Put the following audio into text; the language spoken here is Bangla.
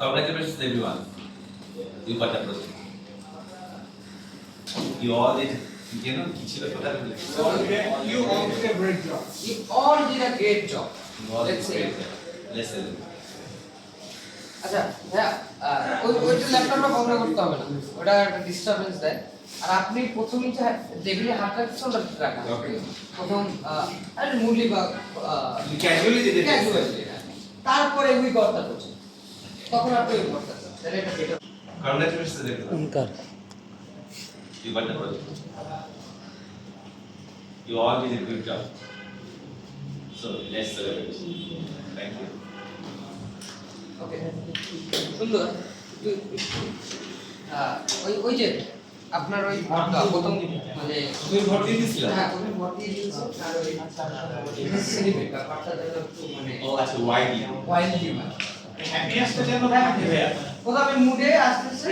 Congratulations everyone. You got the project. You all did, you know? You all did a great job. You all did a great job. You all did Let's say. Let's say. আচ্ছা হ্যাঁ ওই ওইটা ল্যাপটপটা বন্ধ করতে হবে না ওটা একটা ডিস্টারবেন্স দেয় আর আপনি প্রথমেই যে হাত রাখছেন ওটা রাখা প্রথম আহ, মুরলি বা You casually did it. Casually তারপরে করছেন ওই যে আপনার ওই ভর্তা প্রথম মানে তুমি ভোট দিয়ে দিছিলে হ্যাঁ তুমি ভোট দিয়ে দিয়েছ আর ওই আচ্ছা আচ্ছা মানে ও আচ্ছা ওয়াই দিয়ে ওয়াই দিয়ে টা যেন থাকে ভাইয়া। আমি মুডে আসতেছে.